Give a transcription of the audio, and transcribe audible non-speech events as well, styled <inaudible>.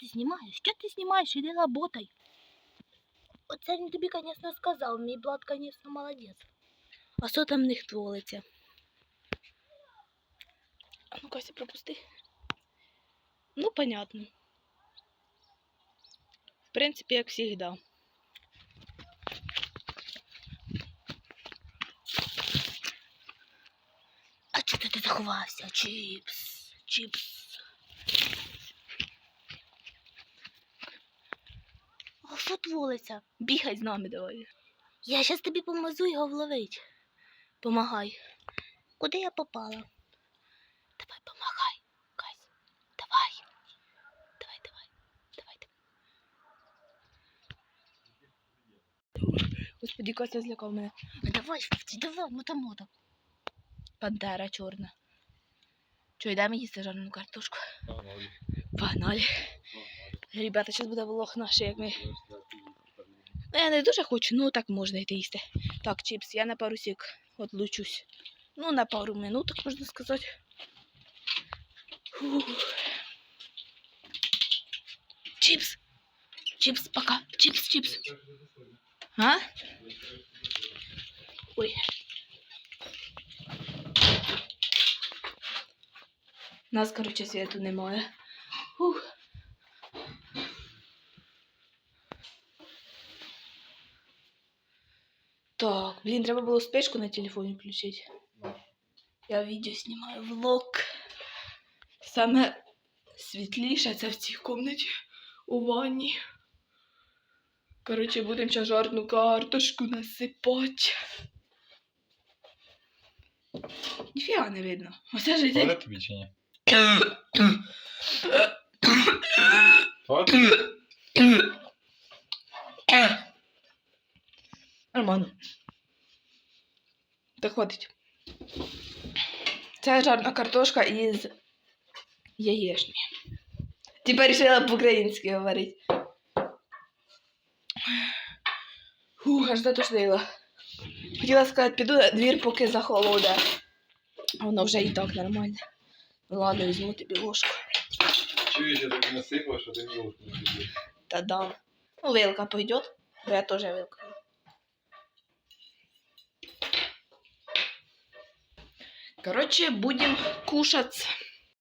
ти знімаєш? Що ти знімаєш? Іди работай. Оце він тобі, звісно, сказав. Мій блат, звісно, молодець. А що там в них твориться? А ну Кася, пропусти. Ну, понятно. В принципі, як завжди. А чого ти заховався? Чіпс, чіпс. Що твориться? Бігай з нами давай. Я щас тобі помазу його вловить. Помагай. Куди я попала? Давай, помагай. Кась. Давай. Давай, давай. Давай, давай. Господи, Костя злякав мене. Ну, Давай, давай, мото-мото. Пантера чорна. Що, йдемо їсти жарену картошку? Погнали. Ребята, зараз буде влог наш, як ми. Ну, я не дуже хочу, ну так можна йти їсти. Так, чіпс, я на пару сік отлучусь. Ну, на пару минуток, можна сказати. Фух. Чіпс. Чіпс, пока. Чіпс, чіпс. А? Ой. Нас, коротше, світу немає. Фух. Так, блін, треба було спешку на телефоні включити. Я відео знімаю влог. Саме світліше це в цій кімнаті у ванні. Коротше, будемо ще жарну картошку насипати. Ніфіга не видно. Оце ж Фото тобі чи ні? <coughs> Фото? <coughs> Нормально. Так хватить. Це жарна картошка із яєчні. Тепер вирішила по-українськи говорити. Фух, аж затошнило. Хотіла сказати, піду на двір, поки захолоде. Воно вже і так нормально. Ладно, візьму тобі ложку. Чуєш, я тобі насипав, що ти не ложку не підеш. Та дам. Ну, вилка пойдет. Бо я тоже вилкою. Короче, будем кушать.